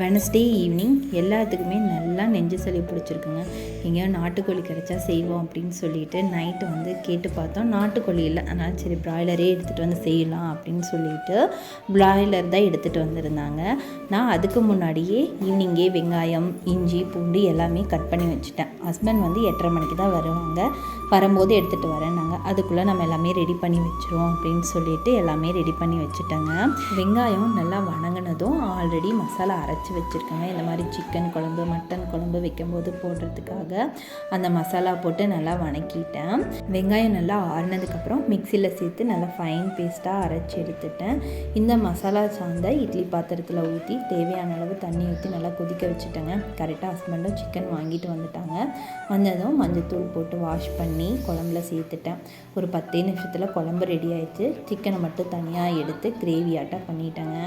Wednesday evening எல்லாத்துக்குமே நல்லா நெஞ்சு சளி பிடிச்சிருக்குங்க. எங்கேயோ நாட்டுக்கோழி கிடைச்சா செய்வோம் அப்படின்னு சொல்லிட்டு நைட்டு வந்து கேட்டு பார்த்தோம். நாட்டுக்கோழி இல்லை. அதனால் சரி பிராய்லரே எடுத்துகிட்டு வந்து செய்யலாம் அப்படின்னு சொல்லிட்டு ப்ராய்லர் தான் எடுத்துகிட்டு வந்திருந்தாங்க. நான் அதுக்கு முன்னாடியே ஈவினிங்கே வெங்காயம் இஞ்சி பூண்டு எல்லாமே கட் பண்ணி வச்சுட்டேன். ஹஸ்பண்ட் வந்து எட்டரை மணிக்கு தான் வருவாங்க. வரும்போது எடுத்துகிட்டு வரேன்னாங்க. அதுக்குள்ளே நம்ம எல்லாமே ரெடி பண்ணி வச்சுருவோம் அப்படின்னு சொல்லிட்டு எல்லாமே ரெடி பண்ணி வச்சுட்டேங்க. வெங்காயம் நல்லா வணங்கினதும் ஆல்ரெடி மசாலா அரைச்சி வச்சுருக்கேங்க. இந்த மாதிரி சிக்கன் குழம்பு மட்டன் குழம்பு வைக்கும்போது போடுறதுக்காக அந்த மசாலா போட்டு நல்லா வணக்கிட்டேன். வெங்காயம் நல்லா ஆறினதுக்கப்புறம் மிக்சியில் சேர்த்து நல்லா ஃபைன் பேஸ்ட்டாக அரைச்சி எடுத்துட்டேன். இந்த மசாலா சாந்த இட்லி பாத்திரத்தில் ஊற்றி தேவையான அளவு தண்ணி ஊற்றி நல்லா கொதிக்க வச்சுட்டேங்க. கரெக்டாக ஹஸ்பண்டும் சிக்கன் வாங்கிட்டு வந்துட்டாங்க. வந்ததும் மஞ்சத்தூள் போட்டு வாஷ் பண்ணி குழம்புல சேர்த்துட்டேன். ஒரு பத்தே நிமிஷத்தில் குழம்பு ரெடி ஆயிடுச்சு. சிக்கனை மட்டும் தனியாக எடுத்து கிரேவி ஆட்டாக பண்ணிட்டேங்க.